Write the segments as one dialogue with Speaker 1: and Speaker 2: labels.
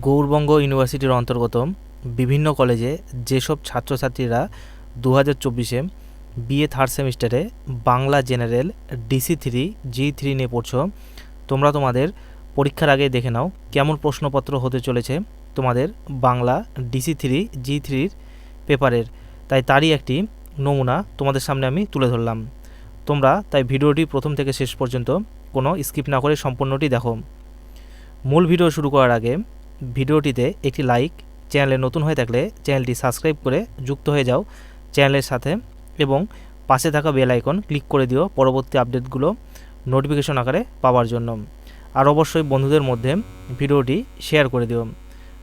Speaker 1: গৌরবঙ্গ ইউনিভার্সিটির অন্তর্গত বিভিন্ন কলেজে যেসব ছাত্রছাত্রীরা দু হাজার চব্বিশে বিএ থার্ড সেমিস্টারে Bangla general DC three, G three নিয়ে পড়ছ, তোমরা তোমাদের পরীক্ষার আগে দেখে নাও কেমন প্রশ্নপত্র হতে চলেছে তোমাদের বাংলা ডিসি থ্রি, জি থ্রির পেপারের। তাই তারই একটি নমুনা তোমাদের সামনে আমি তুলে ধরলাম। তোমরা তাই ভিডিওটি প্রথম থেকে শেষ পর্যন্ত কোনো স্কিপ না করে সম্পূর্ণটি দেখো। মূল ভিডিও শুরু করার আগে ভিডিওটিতে একটি লাইক, চ্যানেলে নতুন হয়ে থাকলে চ্যানেলটি সাবস্ক্রাইব করে যুক্ত হয়ে যাও চ্যানেলের সাথে এবং পাশে থাকা বেল আইকন ক্লিক করে দিও পরবর্তী আপডেটগুলো নোটিফিকেশন আকারে পাওয়ার জন্য। আর অবশ্যই বন্ধুদের মধ্যে ভিডিওটি শেয়ার করে দিও।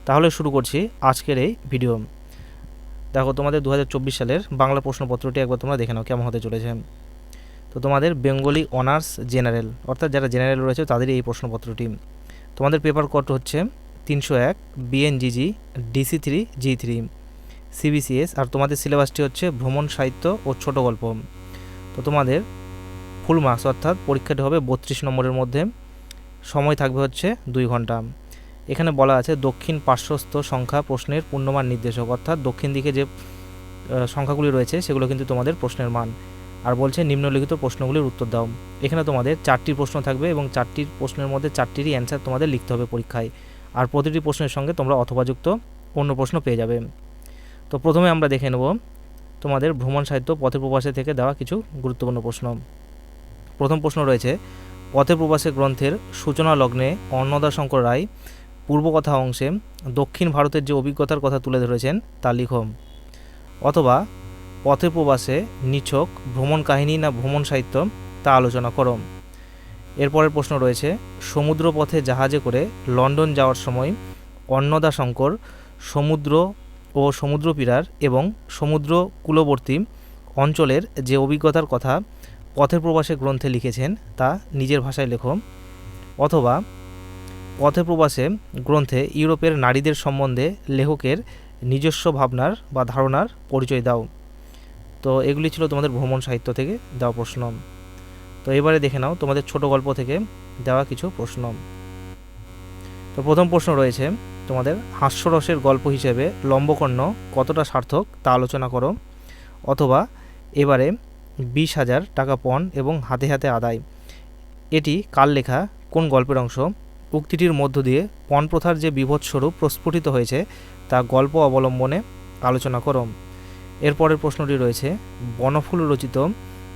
Speaker 1: তাহলে শুরু করছি আজকের এই ভিডিও। দেখো, তোমাদের দু হাজার চব্বিশ সালের বাংলা প্রশ্নপত্রটি একবার তোমরা দেখে নাও কেমন হতে চলেছে। তো তোমাদের বেঙ্গলি অনার্স জেনারেল, অর্থাৎ যারা জেনারেল রয়েছে তাদেরই এই প্রশ্নপত্রটি। তোমাদের পেপার কোড হচ্ছে তিনশো এক BNGG DC three G three CBCS আর তোমাদের সিলেবাসটি হচ্ছে ভ্রমণ, সাহিত্য ও ছোট গল্প। তো তোমাদের ফুল মার্কস অর্থাৎ পরীক্ষাটি হবে বত্রিশ নম্বরের মধ্যে। সময় থাকবে হচ্ছে দুই ঘণ্টা। এখানে বলা আছে দক্ষিণ পার্শ্বস্থ সংখ্যা প্রশ্নের পূর্ণমান নির্দেশক, অর্থাৎ দক্ষিণ দিকে যে সংখ্যাগুলি রয়েছে সেগুলো কিন্তু তোমাদের প্রশ্নের মান। আর বলছে নিম্নলিখিত প্রশ্নগুলির উত্তর দাও। এখানে তোমাদের চারটি প্রশ্ন থাকবে এবং চারটির প্রশ্নের মধ্যে চারটিরই অ্যান্সার তোমাদের লিখতে হবে পরীক্ষায়। আর প্রতিটি প্রশ্নের সঙ্গে তোমরা অথবাযুক্ত অন্য প্রশ্ন পেয়ে যাবে। তো প্রথমে আমরা দেখে নেব তোমাদের ভ্রমণ সাহিত্য পথের প্রবাসে থেকে দেওয়া কিছু গুরুত্বপূর্ণ প্রশ্ন। প্রথম প্রশ্ন রয়েছে পথের প্রবাসে গ্রন্থের সূচনা লগ্নে অন্নদা শঙ্কর রায় পূর্বকথা অংশে দক্ষিণ ভারতের যে অভিজ্ঞতার কথা তুলে ধরেছেন তা লিখো। অথবা পথের প্রবাসে নিছক ভ্রমণ কাহিনী না ভ্রমণ সাহিত্য তা আলোচনা করো। এরপরের প্রশ্ন রয়েছে সমুদ্র পথে জাহাজে করে লন্ডন যাওয়ার সময় অন্নদাশঙ্কর, সমুদ্র ও সমুদ্রপীড়ার এবং সমুদ্র কূলবর্তী অঞ্চলের যে অভিজ্ঞতার কথা পথের প্রবাসে গ্রন্থে লিখেছেন, তা নিজের ভাষায় লেখো। অথবা, পথের প্রবাসে গ্রন্থে ইউরোপের নারীদের সম্বন্ধে লেখকের নিজস্ব ভাবনার বা ধারণার পরিচয় দাও। তো এগুলি ছিল তোমাদের ভ্রমণ সাহিত্য থেকে দেওয়া প্রশ্ন। তো এবারে দেখে নাও, তোমাদের ছোট গল্প থেকে দেওয়া কিছু প্রশ্ন। তো প্রথম প্রশ্ন রয়েছে, তোমাদের হাস্যরসের গল্প হিসেবে লম্বকর্ণ কতটা সার্থক তা আলোচনা করো, অথবা এবারে বিশ হাজার টাকা পণ এবং হাতে হাতে আদায়। এটি কার লেখা, কোন গল্পের অংশ? উক্তিটির মধ্য দিয়ে পণ প্রথার যে বিভৎস্বরূপ প্রস্ফুটিত হয়েছে, তা গল্প অবলম্বনে আলোচনা করো। এরপরের প্রশ্নটি রয়েছে, বনফুল রচিত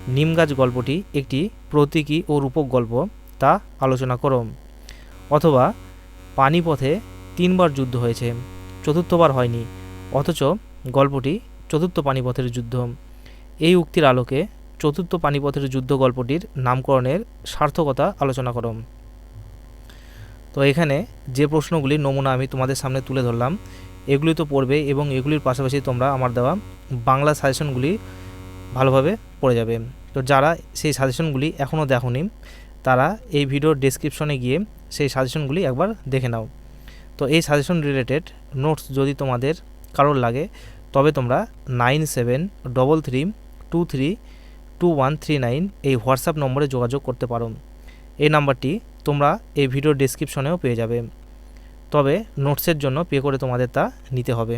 Speaker 1: নিমগাছ গল্পটি একটি প্রতীকী ও রূপক গল্প তা আলোচনা করো অথবা পানিপথে তিনবার যুদ্ধ হয়েছে, চতুর্থবার হয়নি, অথচ গল্পটি চতুর্থ পানিপথের যুদ্ধ। এই উক্তির আলোকে চতুর্থ পানিপথের যুদ্ধ গল্পটির নামকরণের সার্থকতা আলোচনা করো তো এখানে যে প্রশ্নগুলি নমুনা আমি তোমাদের সামনে তুলে ধরলাম, এগুলি তো পড়বে এবং এগুলির পাশাপাশি তোমরা আমার দেওয়া বাংলা সাজেশনগুলি ভালোভাবে পড়ে যাবে। তো যারা সেই সাজেশনগুলি এখনও দেখোনি, তারা এই ভিডিওর ডেসক্রিপশনে গিয়ে সেই সাজেশনগুলি একবার দেখে নাও। তো এই সাজেশন রিলেটেড নোটস যদি তোমাদের কারোর লাগে, তবে তোমরা nine seven double three two three two one three nine এই হোয়াটসঅ্যাপ নম্বরে যোগাযোগ করতে পারো। এই নাম্বারটি তোমরা এই ভিডিওর ডেসক্রিপশনেও পেয়ে যাবে। তবে নোটসের জন্য পে করে তোমাদের তা নিতে হবে।